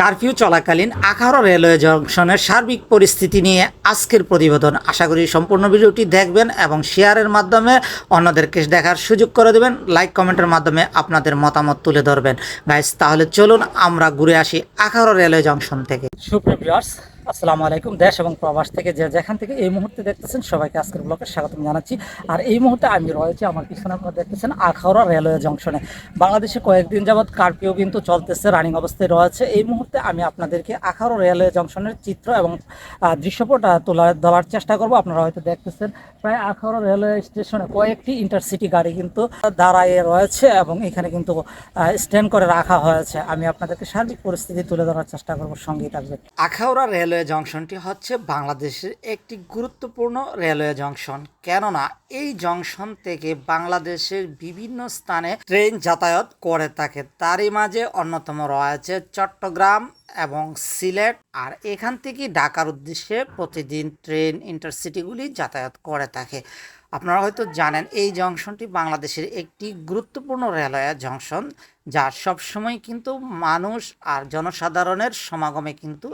Curfew চলাকালীন আখারো railway জংশনের সার্বিক পরিস্থিতি নিয়ে আজকের প্রতিবেদন। আশা করি সম্পূর্ণ ভিডিওটি দেখবেন এবং শেয়ারের মাধ্যমে অন্যদেরকে দেখার সুযোগ করে দেবেন। লাইক, কমেন্টের মাধ্যমে আপনাদের মতামত তুলে ধরবেন। গাইস, তাহলে চলুন আমরা ঘুরে আসি আখারো রেলওয়ে জংশন থেকে। সুপ্রিয় আসসালামু আলাইকুম, দেশ এবং প্রবাস থেকে যে যেখান থেকে এই মুহূর্তে দেখতেছেন সবাইকে আজকের ব্লকে স্বাগতম জানাচ্ছি। আর এই মুহূর্তে আমি রয়েছি আমার পিছনে আপনারা দেখতেছেন আখাউড়া রেলওয়ে জংশনে। বাংলাদেশে কয়েকদিন যাবৎ কারফিউ কিন্তু চলতেছে, রানিং অবস্থায় রয়েছে। এই মুহূর্তে আমি আপনাদেরকে আখাউড়া রেলওয়ে জংশনের চিত্র এবং দৃশ্যপট তোলা, ধরার চেষ্টা করব। আপনারা হয়তো দেখতেছেন প্রায় আখাউড়া রেলওয়ে স্টেশনে কয়েকটি ইন্টারসিটি গাড়ি কিন্তু দাঁড়ায় রয়েছে এবং এখানে কিন্তু স্ট্যান্ড করে রাখা হয়েছে। আমি আপনাদেরকে সার্বিক পরিস্থিতি তুলে ধরার চেষ্টা করব, সঙ্গেই থাকবে আখাউড়া রেলওয়ে জংশনটি হচ্ছে বাংলাদেশের একটি গুরুত্বপূর্ণ রেলওয়ে জংশন। কেননা, এই জংশন থেকে বাংলাদেশের বিভিন্ন স্থানে ট্রেন যাতায়াত করে থাকে। তারই মাঝে অন্যতম রয়েছে চট্টগ্রাম এবং সিলেট। আর এখান থেকে ঢাকার উদ্দেশ্যে প্রতিদিন ট্রেন ইন্টারসিটিগুলি যাতায়াত করে থাকে। আপনারা হয়তো জানেন, এই জংশনটি বাংলাদেশের একটি গুরুত্বপূর্ণ রেলওয়ে জংশন, যা সবসময় কিন্তু মানুষ আর জনসাধারণের সমাগমে কিন্তু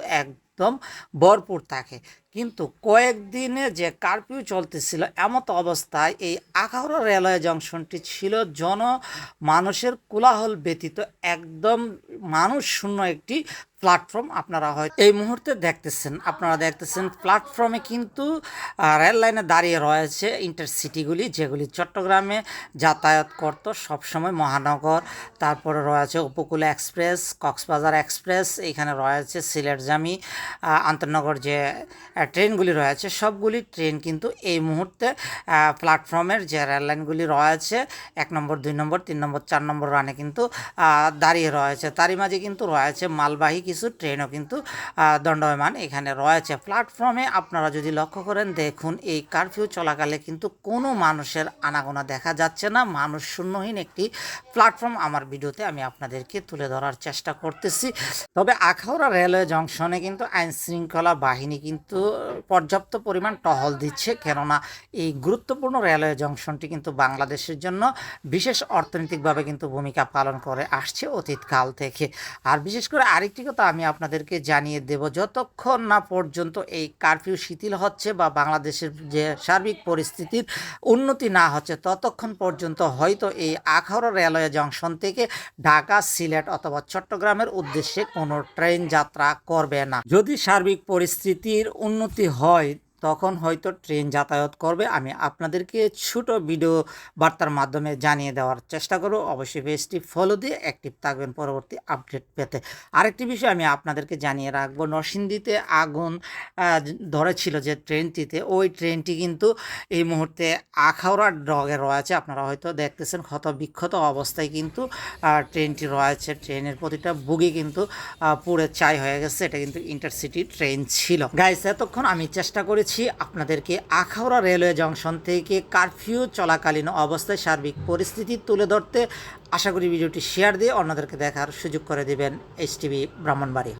একদম ভরপুর থাকে। কিন্তু কয়েকদিনে যে কারফিউ চলতেছিল এমত অবস্থায় এই আখাউড়া রেলওয়ে জংশনটি ছিল জন মানুষের কোলাহল ব্যতীত একদম মানুষ শূন্য একটি প্ল্যাটফর্ম আপনারা হয় এই মুহূর্তে দেখতেছেন। আপনারা দেখতেছেন প্ল্যাটফর্মে কিন্তু রেল লাইনে দাঁড়িয়ে রয়েছে ইন্টারসিটিগুলি যেগুলি চট্টগ্রামে যাতায়াত করত সবসময় মহানগর। তারপরে রয়েছে উপকূল এক্সপ্রেস কক্সবাজার এক্সপ্রেস এখানে রয়েছে সিলেটজামি আহ, আন্তনগর যে ট্রেনগুলি রয়েছে, সবগুলি ট্রেন কিন্তু এই মুহূর্তে প্ল্যাটফর্মের যে রেল লাইনগুলি রয়েছে, এক নম্বর, দুই নম্বর, তিন নম্বর, চার নম্বর রানে কিন্তু দাঁড়িয়ে রয়েছে। তারই মাঝে কিন্তু রয়েছে মালবাহী কিছু ট্রেনও কিন্তু দণ্ডায়মান এখানে রয়েছে। প্ল্যাটফর্মে আপনারা যদি লক্ষ্য করেন, দেখুন এই কারফিউ চলাকালে কিন্তু কোনো মানুষের আনাগোনা দেখা যাচ্ছে না। মানুষ শূন্যহীন একটি প্ল্যাটফর্ম আমার ভিডিওতে আমি আপনাদেরকে তুলে ধরার চেষ্টা করতেছি। তবে আখাউড়া রেলওয়ে জংশনে কিন্তু আইন শৃঙ্খলা বাহিনী কিন্তু পর্যাপ্ত পরিমাণ টহল দিচ্ছে, কেননা এই গুরুত্বপূর্ণ রেলওয়ে জংশনটি কিন্তু বাংলাদেশের জন্য বিশেষ অর্থনৈতিকভাবে কিন্তু ভূমিকা পালন করে আসছে অতীতকাল থেকে। আর বিশেষ করে আরেকটি কথা আমি আপনাদেরকে জানিয়ে দেব, যতক্ষণ না পর্যন্ত এই কারফিউ শিথিল হচ্ছে বা বাংলাদেশের যে সার্বিক পরিস্থিতির উন্নতি না হচ্ছে, ততক্ষণ পর্যন্ত হয়তো এই আখাউড়া রেলওয়ে জংশন থেকে ঢাকা, সিলেট অথবা চট্টগ্রামের উদ্দেশ্যে কোনো ট্রেন যাত্রা করবে না। যদি সার্বিক পরিস্থিতির উন্নতি হয় তখন হয়তো ট্রেন যাতায়াত করবে। আমি আপনাদেরকে ছোট ভিডিও বার্তার মাধ্যমে জানিয়ে দেওয়ার চেষ্টা করব। অবশ্যই পেজটি ফলো দিয়ে অ্যাক্টিভ থাকবেন পরবর্তী আপডেট পেতে। আরেকটি বিষয় আমি আপনাদেরকে জানিয়ে রাখব। নরসিংদীতে আগুন ধরেছিল যে ট্রেনটিতে। ওই ট্রেনটি কিন্তু এই মুহূর্তে আখাউড়ার ডগে রয়েছে। আপনারা হয়তো দেখতেছেন ক্ষত বিক্ষত অবস্থায় কিন্তু ট্রেনটি রয়েছে। ট্রেনের প্রতিটা বুগি কিন্তু পুড়ে চাই হয়ে গেছে। এটা কিন্তু ইন্টারসিটি ট্রেন ছিল। গাইস এতক্ষণ আমি চেষ্টা করেছি আপনাদেরকে আখাউড়া রেলওয়ে জংশন থেকে কারফিউ চলাকালীন অবস্থায় সার্বিক পরিস্থিতি তুলে ধরতে আশা করি ভিডিওটি শেয়ার দিয়ে অন্যদেরকে দেখার সুযোগ করে দেবেন এইচ টিভি ব্রাহ্মণবাড়ি